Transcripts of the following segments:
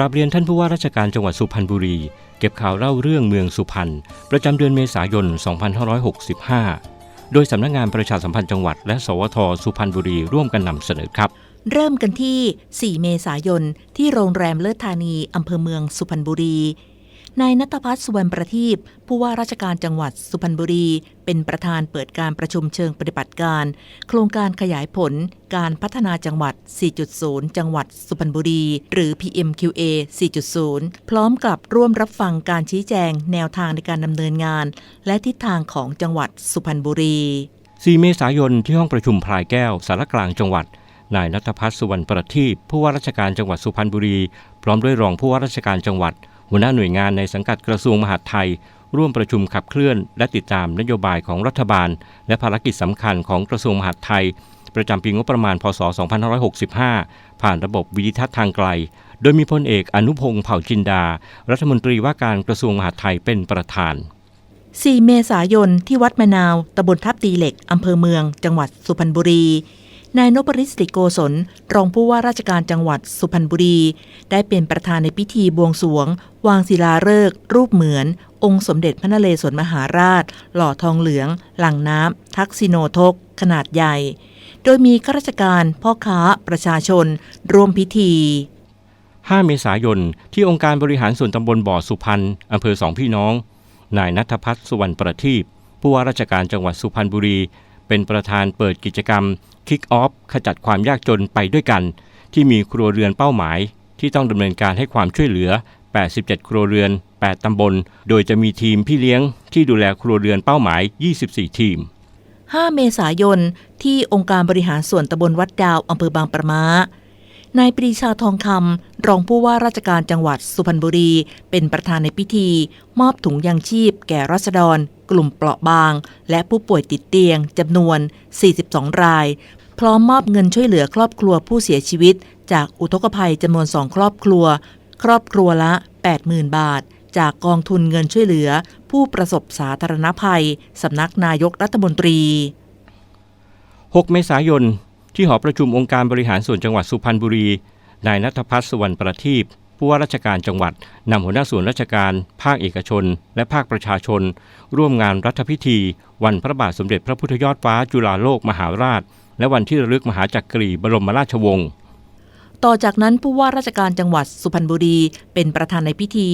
ราบเรียนท่านผู้ว่าราชการจังหวัดสุพรรณบุรี เก็บข่าวเล่าเรื่องเมืองสุพรรณประจำเดือนเมษายน 2565 โดยสำนักงานประชาสัมพันธ์จังหวัด และ สวทสุพรรณบุรีร่วมกันนำเสนอครับ เริ่มกันที่ 4 เมษายนที่โรงแรมเลิศธานีอำเภอเมืองสุพรรณบุรี นายนัทพัฒน์สุวรรณประทีปผู้ว่าราชการจังหวัดสุพรรณบุรี เป็นประธานเปิดการประชุมเชิงปฏิบัติการ โครงการขยายผล การพัฒนาจังหวัด 4.0 จังหวัดสุพรรณบุรี หรือ PMQA 4.0 พร้อมกับร่วมรับฟังการชี้แจง แนวทางในการดำเนินงาน และทิศทางของจังหวัดสุพรรณบุรี 4 เมษายนที่ห้องประชุมพลายแก้วสารกลางจังหวัดนายนัทพัฒน์สุวรรณประทีปผู้ว่าราชการจังหวัดสุพรรณบุรี พร้อมด้วยรองผู้ว่าราชการจังหวัด หัวหน้าหน่วยงานในสังกัดกระทรวงมหาดไทย ร่วมประชุมขับเคลื่อน และติดตามนโยบายของรัฐบาล และภารกิจสำคัญของกระทรวงมหาดไทย ประจำปีงบประมาณ พศ 2565 ผ่านระบบวิดิทัศน์ทางไกล โดยมีพลเอกอนุพงศ์เผ่าจินดา รัฐมนตรีว่าการกระทรวงมหาดไทยเป็นประธาน 4 เมษายนที่วัดมะนาวตำบลทับตีเหล็กอำเภอเมือง จังหวัดสุพรรณบุรี นายนพริศริโกศลรองผู้ว่าราชการจังหวัดสุพรรณบุรี ได้เป็นประธานในพิธีบวงสวง วางศิลาฤกษ์รูปเหมือน องค์สมเด็จพระนเรศวรมหาราช หล่อทองเหลือง หลังน้ำ ทักษิโนทก ขนาดใหญ่ โดยมีข้าราชการ พ่อค้า ประชาชน ร่วมพิธี 5 เมษายน ที่องค์การบริหารส่วนตำบลบ่อสุพรรณอำเภอสองพี่น้อง นายนัทพัฒน์สุวรรณประทีปผู้ว่าราชการจังหวัดสุพรรณบุรี เป็นประธานเปิดกิจกรรม Kick Off ขจัดความยากจนไปด้วยกัน ที่มีครัวเรือนเป้าหมาย ที่ต้องดำเนินการให้ความช่วยเหลือ 87 ครัวเรือน 8 ตำบล โดยจะมีทีมพี่เลี้ยงที่ดูแลครัวเรือนเป้าหมาย 24 ทีม 5 เมษายน ที่องค์การบริหารส่วนตำบลวัดดาวอำเภอบางประมา นายปรีชาทองคำรองผู้ว่าราชการจังหวัดสุพรรณบุรี เป็นประธานในพิธี มอบถุงยางชีพ แก่รัษฎร กลุ่มเปราะบาง และผู้ป่วยติดเตียงจำนวน 42 ราย พร้อมมอบเงินช่วยเหลือครอบครัวผู้เสียชีวิต จากอุทกภัยจำนวนสองครอบครัว ครอบครัวละ 80,000 บาท จากกองทุนเงินช่วยเหลือ ผู้ประสบสาธารณภัยสำนักนายกรัฐมนตรี 6 เมษายน ที่หอประชุมองค์การบริหารส่วนจังหวัดสุพรรณบุรี นายนัทพัฒน์สุวรรณประทีปผู้ว่าราชการจังหวัดนำหัวหน้าส่วนราชการ ภาคเอกชน และภาคประชาชน ร่วมงานรัฐพิธี วันพระบาทสมเด็จพระพุทธยอดฟ้าจุฬาโลกมหาราช และวันที่ระลึกมหาจักรีบรมราชวงศ์ต่อจากนั้นผู้ว่าราชการจังหวัดสุพรรณบุรี เป็นประธานในพิธี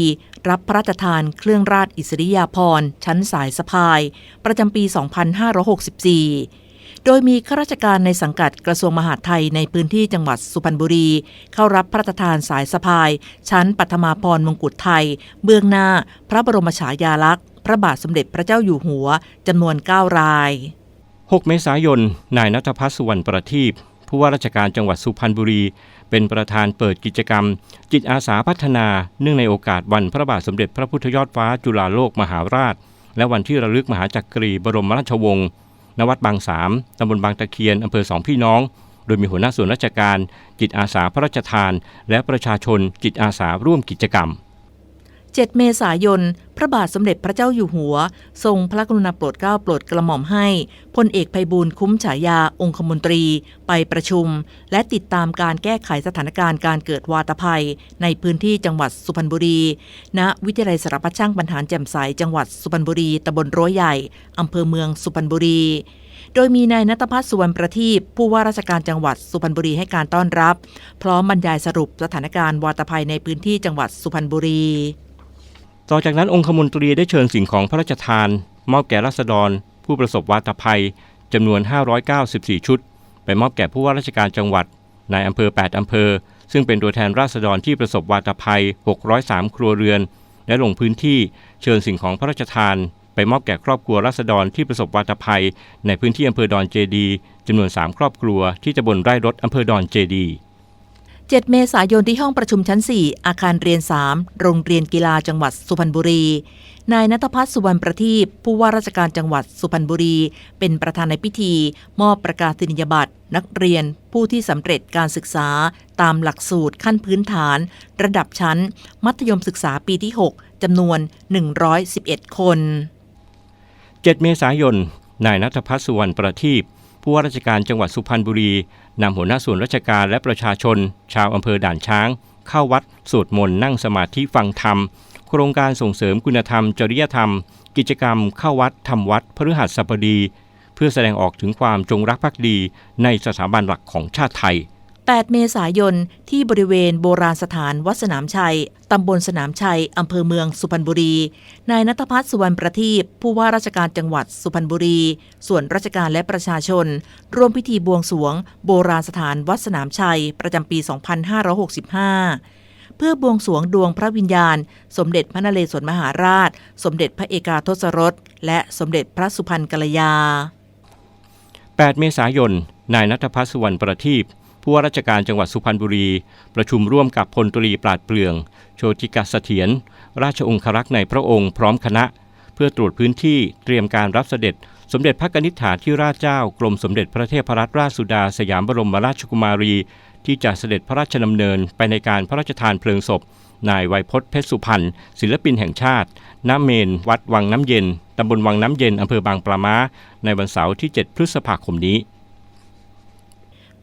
รับพระราชทานเครื่องราชอิสริยาภรณ์ชั้นสายสะพาย ประจำปี 2564 โดยมีข้าราชการในสังกัดกระทรวงมหาดไทยในพื้นที่จังหวัดสุพรรณบุรี เข้ารับพระราชทานสายสะพาย ชั้นปัทมาพรมงกุฎไทย เบื้องหน้า พระบรมฉายาลักษณ์ พระบาทสมเด็จพระเจ้าอยู่หัวจำนวน 9 ราย 6 เมษายน นายนัทพัฒน์สุวรรณประทีปผู้ว่าราชการจังหวัดสุพรรณบุรี เป็นประธานเปิดกิจกรรม จิตอาสาพัฒนาเนื่องในโอกาสวันพระบาทสมเด็จพระพุทธยอดฟ้าจุฬาโลกมหาราช และวันที่ระลึกมหาจักรีบรมราชวงศ์ ณวัดบางสามตำบลบางตะเคียนอำเภอสองพี่น้อง โดยมีหัวหน้าส่วนราชการ จิตอาสาพระราชทาน และประชาชนจิตอาสาร่วมกิจกรรม 7 เมษายน พระบาทสมเด็จพระเจ้าอยู่หัว ทรงพระกรุณาโปรดเกล้าโปรดกระหม่อมให้พลเอกไพบูลคุ้มฉายาองคมนตรี ไปประชุม และติดตามการแก้ไขสถานการณ์การเกิดวาตภัย ในพื้นที่จังหวัดสุพรรณบุรี ณ วิทยาลัยสารพัดช่างบรรหารแจ่มใสจังหวัดสุพรรณบุรีตำบลรั้วใหญ่อำเภอเมืองสุพรรณบุรีโดยมีนายนัทพัฒน์สุวรรณประทีปผู้ว่าราชการจังหวัดสุพรรณบุรีให้การต้อนรับ พร้อมบรรยายสรุปสถานการณ์วาตภัยในพื้นที่จังหวัดสุพรรณบุรี ต่อจากนั้นองคมนตรีได้เชิญสิ่งของพระราชทาน มอบแก่รัษฎร ผู้ประสบวาตภัยจำนวน 594 ชุด ไปมอบแก่ผู้ว่าราชการจังหวัดนายอำเภอ 8 อำเภอ ซึ่งเป็นตัวแทนราษฎรที่ประสบวาตภัย 603 ครัวเรือน และลงพื้นที่เชิญสิ่งของพระราชทาน ไปมอบแก่ครอบครัวราษฎรที่ประสบวาตภัย ในพื้นที่อำเภอดอนเจดีจำนวน 3 ครอบครัวที่ตำบลไร่รถอำเภอดอนเจดี 7 เมษายนที่ห้องประชุมชั้น 4 อาคารเรียน 3 โรงเรียนกีฬาจังหวัดสุพรรณบุรี นายนัทพัฒน์สุวรรณประทีปผู้ว่าราชการจังหวัดสุพรรณบุรี เป็นประธานในพิธี มอบประกาศนียบัตร นักเรียน ผู้ที่สำเร็จการศึกษา ตามหลักสูตรขั้นพื้นฐาน ระดับชั้น มัธยมศึกษาปีที่ 6จำนวน 111 คน 7 เมษายนนายนัทพัฒน์สุวรรณประทีป ผู้ว่าราชการจังหวัดสุพรรณบุรีนำหัวหน้าส่วนราชการและประชาชน ชาวอำเภอด่านช้าง เข้าวัดสวดมนต์นั่งสมาธิฟังธรรม โครงการส่งเสริมคุณธรรม จริยธรรม กิจกรรมเข้าวัดทำวัดพฤหัสบดี เพื่อแสดงออกถึงความจงรักภักดีในสถาบันหลักของชาติไทย 8 เมษายน ที่บริเวณโบราณสถานวัดสนามชัย ตำบลสนามชัย อำเภอเมืองสุพรรณบุรี นายนัทพัฒน์สุวรรณประทีปผู้ว่าราชการจังหวัดสุพรรณบุรี ส่วนราชการและประชาชน ร่วมพิธีบวงสรวง โบราณสถานวัดสนามชัย ประจำปี 2565 เพื่อบวงสรวงดวงพระวิญญาณ สมเด็จพระนเรศวรมหาราช สมเด็จพระเอกาทศรส และสมเด็จพระสุพรรณกัลยา 8 เมษายน นายนัทพัฒน์สุวรรณประทีป ผู้ว่าราชการจังหวัดสุพรรณบุรี ประชุมร่วมกับพลตรีปราดเปลือง โชติกาเสถียรราชองครักษ์ในพระองค์พร้อมคณะ เพื่อตรวจพื้นที่เตรียมการรับเสด็จ สมเด็จพระกนิษฐาธิราชเจ้ากรมสมเด็จพระเทพรัตนราชสุดาสยามบรมราชกุมารี ที่จะเสด็จพระราชดำเนินไปในการพระราชทานเพลิงศพนายไวยพจน์เพชรสุพรรณศิลปินแห่งชาติ ณ เมน วัดวังน้ำเย็น ตำบลวังน้ำเย็น อำเภอบางปลาม้า ในวันเสาร์ที่ 7 พฤษภาคมนี้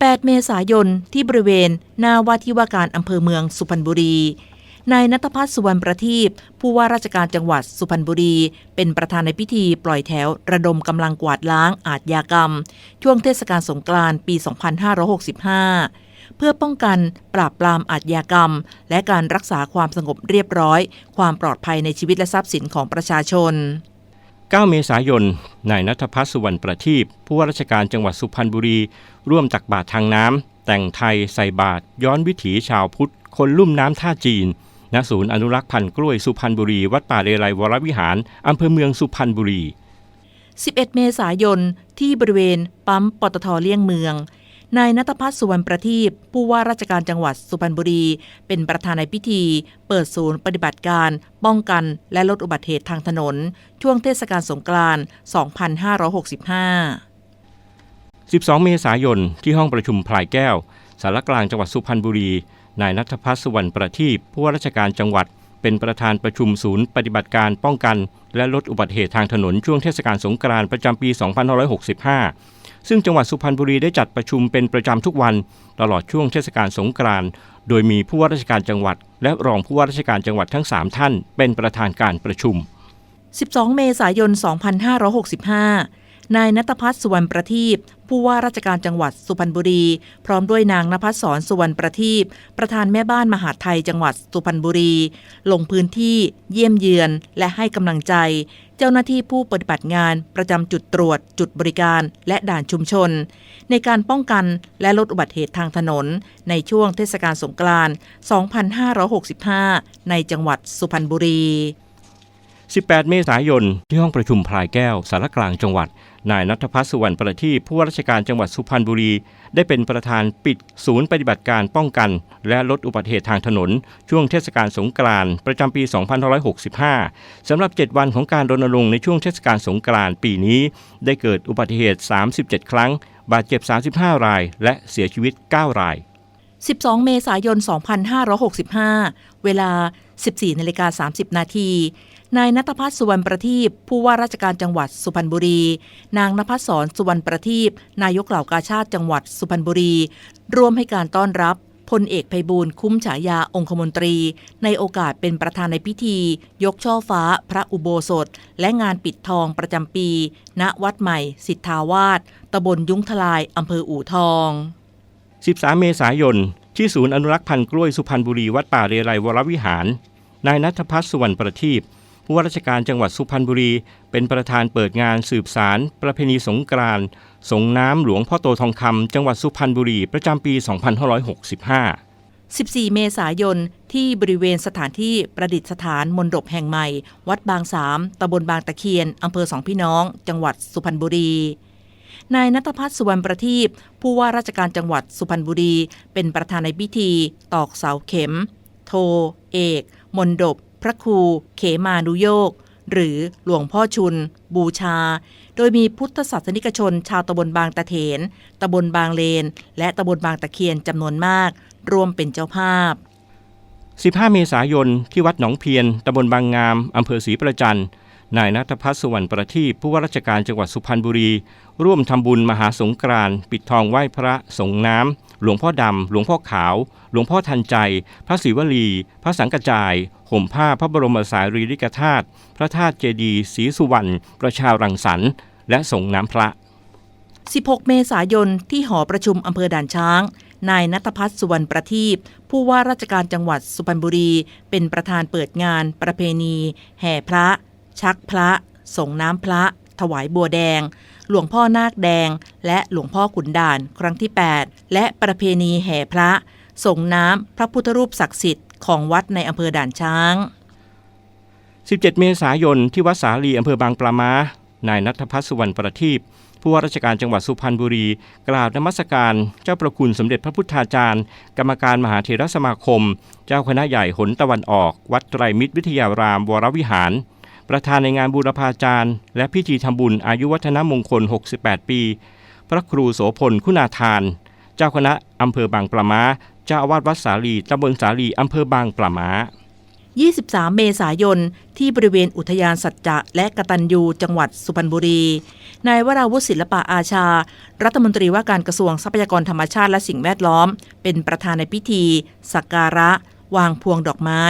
8 เมษายนที่บริเวณ หน้าว่าที่ว่าการอำเภอเมืองสุพรรณบุรี นายนัทพัฒน์สุวรรณประทีปผู้ว่าราชการจังหวัดสุพรรณบุรี เป็นประธานในพิธีปล่อยแถว ระดมกำลังกวาดล้างอาทยากรรม ช่วงเทศกาลสงกรานต์ปี 2565 เพื่อป้องกันปราบปรามอาทยากรรม และการรักษาความสงบเรียบร้อย ความปลอดภัยในชีวิตและทรัพย์สินของประชาชน 9 เมษายน นายนัทพัฒน์สุวรรณประทีปผู้ว่าราชการจังหวัดสุพรรณบุรี ร่วมตักบาตรทางน้ำ แต่งไทยใส่บาตรย้อนวิถีชาวพุทธ คนลุ่มน้ำท่าจีน ณ ศูนย์อนุรักษ์พันธุ์กล้วยสุพรรณบุรี วัดป่าเรไรวรวิหาร อำเภอเมืองสุพรรณบุรี 11 เมษายน ที่บริเวณปั๊มปตทเลี่ยงเมือง นายนัทพัฒน์สุวรรณประทีปผู้ว่าราชการจังหวัดสุพรรณบุรี เป็นประธานในพิธี เปิดศูนย์ปฏิบัติการ ป้องกันและลดอุบัติเหตุทางถนน ช่วงเทศกาลสงกรานต์ 2565 12 เมษายนที่ห้องประชุมพลายแก้ว สารกลางจังหวัดสุพรรณบุรี นายนัทพัฒน์สุวรรณประทีปผู้ว่าราชการจังหวัด เป็นประธานประชุมศูนย์ปฏิบัติการป้องกัน และลดอุบัติเหตุทางถนนช่วงเทศกาลสงกรานต์ประจำปี 2565 ซึ่งจังหวัดสุพรรณบุรีได้จัดประชุมเป็นประจำทุกวันตลอดช่วงเทศกาลสงกรานต์โดยมีผู้ว่าราชการจังหวัด และรองผู้ว่าราชการจังหวัดทั้ง 3 ท่าน เป็นประธานการประชุม 12 เมษายน 2565 นายนัทพัฒน์สุวรรณประทีป ผู้ว่าราชการจังหวัดสุพรรณบุรี พร้อมด้วยนางนภัสสรสุวรรณประทีปประธานแม่บ้านมหาไทยจังหวัดสุพรรณบุรี ลงพื้นที่เยี่ยมเยือน และให้กำลังใจ เจ้าหน้าที่ผู้ปฏิบัติงานประจำจุดตรวจ จุดบริการ และด่านชุมชน ในการป้องกันและลดอุบัติเหตุทางถนน ในช่วงเทศกาลสงกรานต์ 2565 ในจังหวัดสุพรรณบุรี 18 เมษายน ที่ห้องประชุมพลายแก้วสารกลางจังหวัด นายนัทพัฒน์สุวรรณประทีผู้ว่าราชการจังหวัดสุพรรณบุรี ได้เป็นประธานปิดศูนย์ปฏิบัติการป้องกัน และลดอุบัติเหตุทางถนน ช่วงเทศกาลสงกรานต์ประจำปี 2565 สำหรับ 7 วันของการรณรงค์ในช่วงเทศกาลสงกรานต์ปีนี้ ได้เกิดอุบัติเหตุ 37 ครั้ง บาดเจ็บ 35 ราย และเสียชีวิต 9 ราย 12 เมษายน 2565 เวลา 14นาฬิกา30 นาที นายนัทพัฒน์สุวรรณประทีปผู้ว่าราชการจังหวัดสุพรรณบุรี นางนภัสสรสุวรรณประทีปนายกเหล่ากาชาติจังหวัดสุพรรณบุรี ร่วมให้การต้อนรับพลเอกไพบูลคุ้มฉายาองคมนตรี ในโอกาสเป็นประธานในพิธี ยกช่อฟ้า พระอุโบสถ และงานปิดทองประจำปี ณวัดใหม่ สิทธาวาสตำบลยุ้งทลายอำเภออู่ทอง 13 เมษายน ที่ศูนย์อนุรักษ์พันธุ์กล้วยสุพรรณบุรีวัดป่าเรไรวรวิหาร นายนัทพัฒน์สุวรรณประทีป ผู้ว่าราชการจังหวัดสุพรรณบุรี เป็นประธานเปิดงานสืบสาร ประเพณีสงกรานต์สงน้ำหลวงพ่อโตทองคำจังหวัดสุพรรณบุรี ประจำปี 2565 14 เมษายน ที่บริเวณสถานที่ประดิษฐานมณฑปแห่งใหม่ วัดบางสามตำบลบางตะเคียน อำเภอสองพี่น้อง จังหวัดสุพรรณบุรี นายนัทพัฒน์สุวรรณประทีปผู้ว่าราชการจังหวัดสุพรรณบุรี เป็นประธานในพิธี ตอกเสาเข็ม โท เอกมนดบ พระครูเขมานุโยกหรือหลวงพ่อชุน บูชา โดยมีพุทธศาสนิกชน ชาวตำบลบางตะเถนตำบลบางเลน และตำบลบางตะเคียนจำนวนมาก ร่วมเป็นเจ้าภาพ 15 เมษายนที่วัดหนองเพียนตำบลบางงามอำเภอศรีประจันทร์นายนัทพัฒน์สุวรรณประทีปผู้ว่าราชการจังหวัดสุพรรณบุรี ร่วมทำบุญมหาสงกรานต์ปิดทองไหว้พระสงน้ำ หลวงพ่อดำ หลวงพ่อขาว หลวงพ่อทันใจ พระศิวลี พระสังกจาย ห่มผ้าพระบรมสารีริกธาตุพระธาตุเจดีย์ศรีสุวรรณประชารังสรรค์ และส่งน้ำพระ 16 เมษายนที่หอประชุมอำเภอด่านช้าง นายนัทพัฒน์สุวรรณประทีปผู้ว่าราชการจังหวัดสุพรรณบุรี เป็นประธานเปิดงาน ประเพณี แห่พระ ชักพระส่งน้ำพระ ถวายบัวแดง หลวงพ่อนาคแดง และหลวงพ่อขุนด่านครั้งที่ 8 และประเพณีแห่พระส่งน้ำพระพุทธรูปศักดิ์สิทธิ์ของวัดในอำเภอด่านช้าง 17 เมษายนที่วัดสาลีอำเภอบางปลามา นายนัทพัฒสุวรรณประทีปผู้ว่าราชการจังหวัดสุพรรณบุรี กล่าวนมัสการเจ้าประคุณสมเด็จพระพุทธาจารย์ กรรมการมหาเถรสมาคม เจ้าคณะใหญ่หนตะวันออก วัดไตรมิตรวิทยารามวรวิหาร ประธานในงานบูรพาจารย์ และพิธีทำบุญอายุวัฒนมงคล 68 ปี พระครูโสพลคุณาทาน เจ้าคณะอำเภอบางปลาม้าเจ้าอาวาสวัดสาลีตำบลสาลีอำเภอบางปลาม้า23 เมษายน ที่บริเวณอุทยานสัจจะและกตัญญูจังหวัดสุพรรณบุรี นายวราวุฒิศิลปะอาชา รัฐมนตรีว่าการกระทรวงทรัพยากรธรรมชาติและสิ่งแวดล้อม เป็นประธานในพิธี สักการะ วางพวงดอกไม้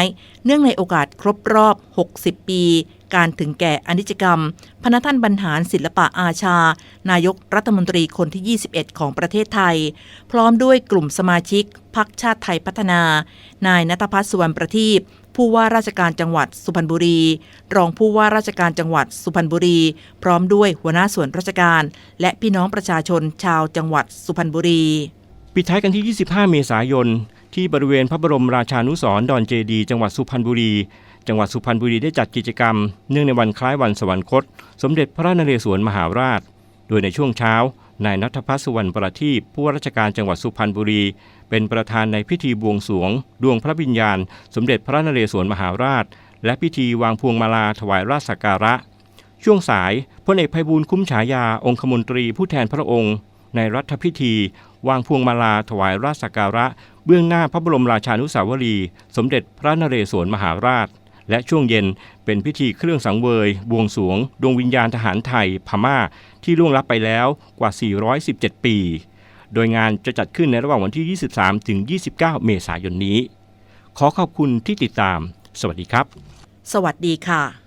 เนื่องในโอกาสครบรอบ 60 ปี การถึงแก่อนิจกรรมพระท่านบรรหารศิลปะอาชา นายกรัฐมนตรีคนที่ 21 ของประเทศไทย พร้อมด้วยกลุ่มสมาชิกพรรคชาติไทยพัฒนา นายนัทพัฒน์สุวรรณประทีปผู้ว่าราชการจังหวัดสุพรรณบุรี รองผู้ว่าราชการจังหวัดสุพรรณบุรี พร้อมด้วยหัวหน้าส่วนราชการ และพี่น้องประชาชนชาวจังหวัดสุพรรณบุรี ปิดท้ายกันที่ 25 เมษายน ที่บริเวณพระบรมราชานุสร์ดอนเจดี จังหวัดสุพรรณบุรี จังหวัดสุพรรณบุรีได้จัดกิจกรรม เนื่องในวันคล้ายวันสวรรคต สมเด็จพระนเรศวรมหาราช โดยในช่วงเช้านายนัทพัฒน์สุวรรณประทีปผู้ว่าราชการจังหวัดสุพรรณบุรี เป็นประธานในพิธีบวงสวง ดวงพระวิญญาณ สมเด็จพระนเรศวรมหาราช และพิธีวางพวงมาลาถวายราชสักการะ ช่วงสายพลเอกไพบูลคุ้มฉายาองคมนตรีผู้แทนพระองค์ ในรัฐพิธี วางพวงมาลาถวายราชสักการะ เบื้องหน้าพระบรมราชานุสาวรีย์สมเด็จพระนเรศวรมหาราช และช่วงเย็นเป็นพิธีเครื่องสังเวย บวงสวง ดวงวิญญาณทหารไทยพม่า ที่ล่วงลับไปแล้วกว่า 417 ปี โดยงานจะจัดขึ้นในระหว่างวันที่ 23 ถึง 29 เมษายนนี้ ขอขอบคุณที่ติดตาม สวัสดีครับ สวัสดีค่ะ